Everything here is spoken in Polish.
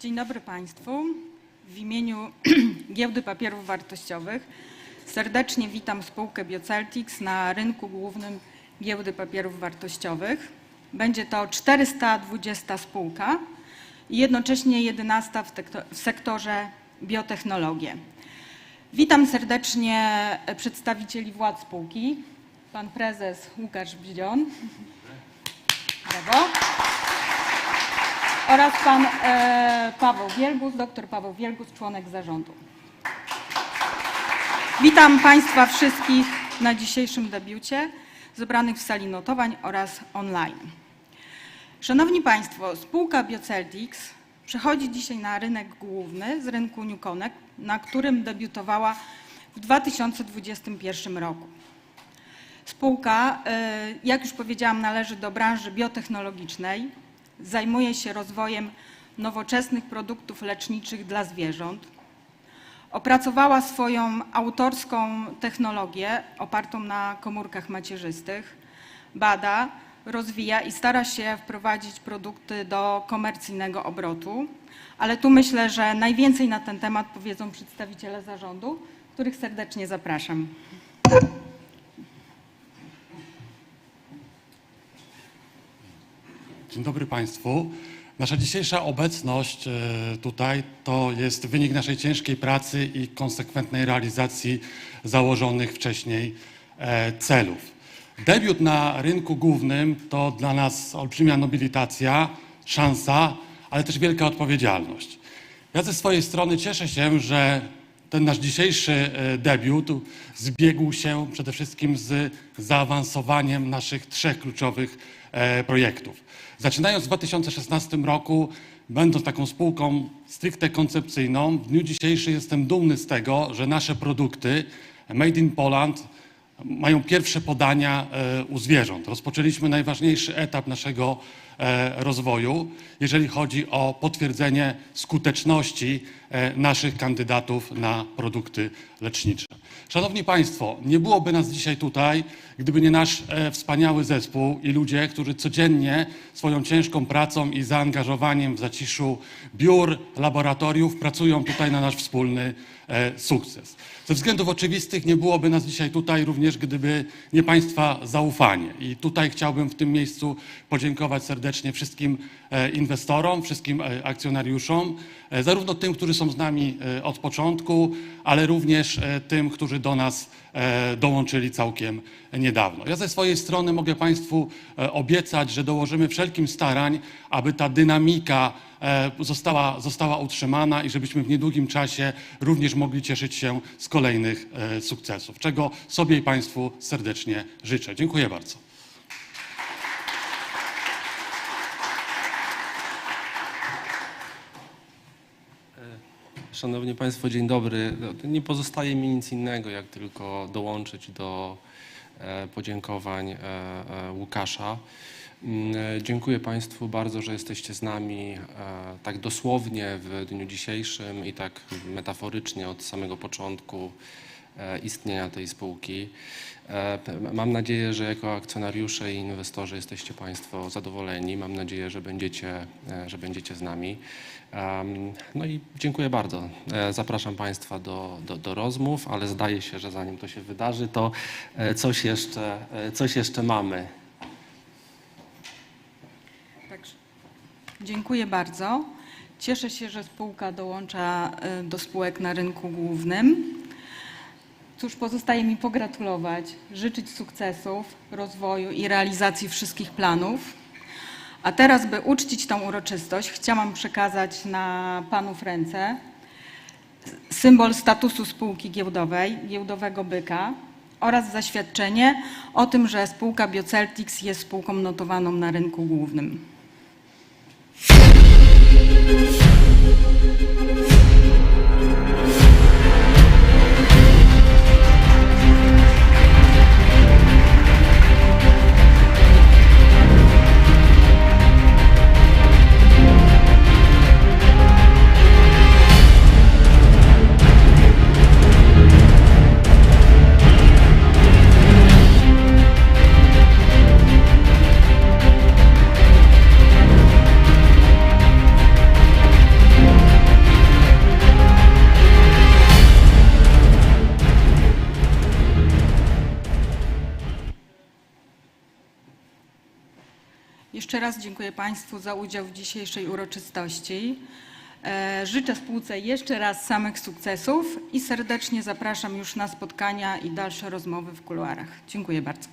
Dzień dobry Państwu. W imieniu Giełdy Papierów Wartościowych serdecznie witam spółkę Bioceltics na rynku głównym Giełdy Papierów Wartościowych. Będzie to 420 spółka i jednocześnie 11 w, sektorze biotechnologie. Witam serdecznie przedstawicieli władz spółki, pan prezes Łukasz Bździon. Brawo oraz pan e, Paweł Wielgus, dr Paweł Wielgus, członek zarządu. Witam Państwa wszystkich na dzisiejszym debiucie zebranych w sali notowań oraz online. Szanowni Państwo, spółka Bioceltics przechodzi dzisiaj na rynek główny z rynku New Connect, na którym debiutowała w 2021 roku. Spółka, e, jak już powiedziałam, należy do branży biotechnologicznej. Zajmuje się rozwojem nowoczesnych produktów leczniczych dla zwierząt. Opracowała swoją autorską technologię opartą na komórkach macierzystych. Bada, rozwija i stara się wprowadzić produkty do komercyjnego obrotu. Ale tu myślę, że najwięcej na ten temat powiedzą przedstawiciele zarządu, których serdecznie zapraszam. Dzień dobry Państwu. Nasza dzisiejsza obecność e, tutaj to jest wynik naszej ciężkiej pracy i konsekwentnej realizacji założonych wcześniej e, celów. Debiut na rynku głównym to dla nas olbrzymia nobilitacja, szansa, ale też wielka odpowiedzialność. Ja ze swojej strony cieszę się, że ten nasz dzisiejszy e, debiut zbiegł się przede wszystkim z zaawansowaniem naszych trzech kluczowych e, projektów. Zaczynając w 2016 roku, będąc taką spółką stricte koncepcyjną, w dniu dzisiejszym jestem dumny z tego, że nasze produkty Made in Poland mają pierwsze podania e, u zwierząt. Rozpoczęliśmy najważniejszy etap naszego e, rozwoju, jeżeli chodzi o potwierdzenie skuteczności e, naszych kandydatów na produkty lecznicze. Szanowni Państwo, nie byłoby nas dzisiaj tutaj, gdyby nie nasz wspaniały zespół i ludzie, którzy codziennie swoją ciężką pracą i zaangażowaniem w zaciszu biur, laboratoriów pracują tutaj na nasz wspólny sukces. Ze względów oczywistych nie byłoby nas dzisiaj tutaj również, gdyby nie Państwa zaufanie. I tutaj chciałbym w tym miejscu podziękować serdecznie wszystkim e, inwestorom, wszystkim e, akcjonariuszom, e, zarówno tym, którzy są z nami od początku, ale również tym, którzy do nas dołączyli całkiem niedawno. Ja ze swojej strony mogę Państwu e, obiecać, że dołożymy wszelkim starań, aby ta dynamika e, została, została utrzymana i żebyśmy w niedługim czasie również mogli cieszyć się z kolejnych e, sukcesów, czego sobie i Państwu serdecznie życzę. Dziękuję bardzo. Szanowni Państwo, dzień dobry. No, Nie pozostaje mi nic innego, jak tylko dołączyć do e, podziękowań e, e, Łukasza. Mm, Dziękuję Państwu bardzo, że jesteście z nami tak dosłownie w dniu dzisiejszym i tak metaforycznie od samego początku istnienia tej spółki. E, Mam nadzieję, że jako akcjonariusze i inwestorzy jesteście Państwo zadowoleni. Mam nadzieję, że będziecie, e, że będziecie z nami. No i dziękuję bardzo. E, Zapraszam Państwa do, do, do rozmów, ale zdaje się, że zanim to się wydarzy, to e, coś jeszcze, e, coś jeszcze mamy. Także dziękuję bardzo. Cieszę się, że spółka dołącza do spółek na rynku głównym. Cóż, pozostaje mi pogratulować, życzyć sukcesów, rozwoju i realizacji wszystkich planów. A teraz, by uczcić tą uroczystość, chciałam przekazać na panów ręce symbol statusu spółki giełdowej, giełdowego byka oraz zaświadczenie o tym, że spółka Bioceltics jest spółką notowaną na rynku głównym. Jeszcze raz dziękuję Państwu za udział w dzisiejszej uroczystości. E, Życzę spółce jeszcze raz samych sukcesów i serdecznie zapraszam już na spotkania i dalsze rozmowy w kuluarach. Dziękuję bardzo.